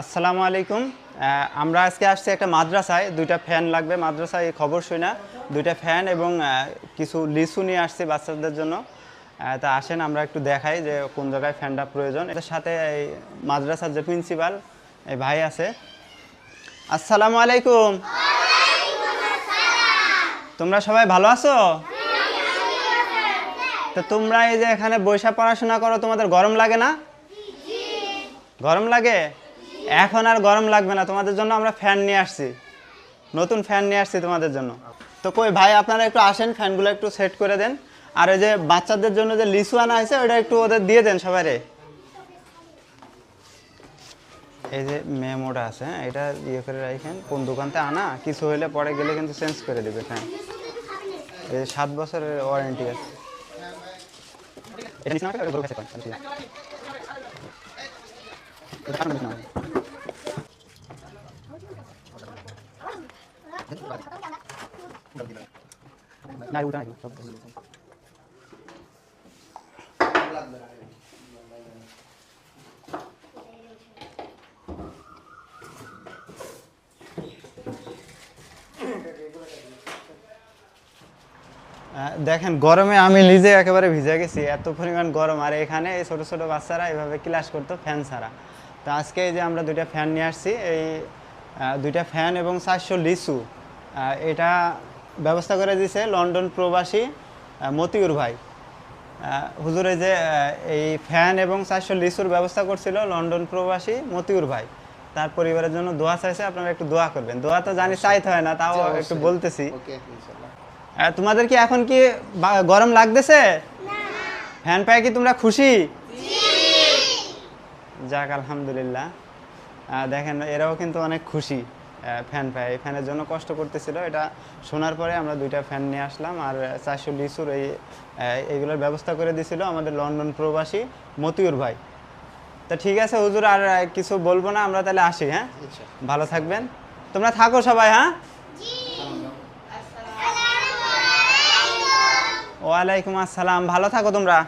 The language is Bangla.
আসসালামু আলাইকুম। আমরা আজকে আসছি একটা মাদ্রাসায়। দুইটা ফ্যান লাগবে। মাদ্রাসায় খবর শুই না। দুইটা ফ্যান এবং কিছু লিচু নিয়ে আসছি বাচ্চাদের জন্য। তা আসেন, আমরা একটু দেখাই যে কোন জায়গায় ফ্যানটা প্রয়োজন। এর সাথে এই মাদ্রাসার যে প্রিন্সিপাল, এই ভাই আছে। আসসালামু আলাইকুম। তোমরা সবাই ভালো আছো? তো তোমরা এই যে এখানে বৈশা পড়াশোনা করো, তোমাদের গরম লাগে না? গরম লাগে? এখন আর গরম লাগবে না, তোমাদের জন্য আমরা ফ্যান নিয়ে আসছি। নতুন ফ্যান নিয়ে আসছি তোমাদের জন্য। তো কই ভাই, আপনারা একটু আসেন ফ্যানগুলো একটু সেট করে দেন। আর ওই যে বাচ্চাদের জন্য যে লিচু আনা হয়েছে ওটা একটু ওদের দিয়ে দেন সবাইরে। এই যে মেমোটা আছে হ্যাঁ এটা ইয়ে করে রাখেন কোন দোকানতে আনা, কিছু হলে পরে গেলে কিন্তু চেঞ্জ করে দেবে ফ্যান এই যে সাত বছরের ওয়ারেন্টি আছে। এটা নিচে নামাতে হবে, ওগুলো কাছে পান, তাহলে ঠিক আছে। এটা কারণ নিচে নামাতে হবে। না, দেখেন, গরমে আমি নিজে একেবারে ভিজে গেছি, এত পরিমাণ গরম। আর এখানে এই ছোটো ছোটো বাচ্চারা এভাবে ক্লাস করতো ফ্যান ছাড়া। তো আজকে এই যে আমরা দুইটা ফ্যান নিয়ে আসছি, এই দুইটা ফ্যান এবং চারশো লিচু। এটা ব্যবস্থা করে দিয়েছে লন্ডন প্রবাসী মতিউর ভাই। হুজুরে যে এই ফ্যান এবং চারশো লিচুর ব্যবস্থা করছিল লন্ডন প্রবাসী মতিউর ভাই। তার পরিবারের জন্য দোয়া চাইছে আপনারা একটু দোয়া করবেন। দোয়া তো জানি চাইতে হয় না তাও একটু বলতেছি। ওকে ইনশাআল্লাহ আহ, তোমাদের কি এখন কি গরম লাগতেছে? ফ্যান পায়ে কি তোমরা খুশি? যাক আলহামদুলিল্লাহ। দেখেন এরাও কিন্তু অনেক খুশি ফ্যান পায় এই ফ্যানের জন্য কষ্ট করতেছিল। এটা শোনার পরে আমরা দুইটা ফ্যান নিয়ে আসলাম আর চারশো লিচুর এই এইগুলোর ব্যবস্থা করে দিছিল আমাদের লন্ডন প্রবাসী মতিউর ভাই। তা ঠিক আছে হুজুর আর কিছু বলব না? আমরা তাহলে আসি হ্যাঁ? ভালো থাকবেন। তোমরা থাকো সবাই হ্যাঁ? ওয়ালাইকুম আসসালাম। ভালো থাকো তোমরা।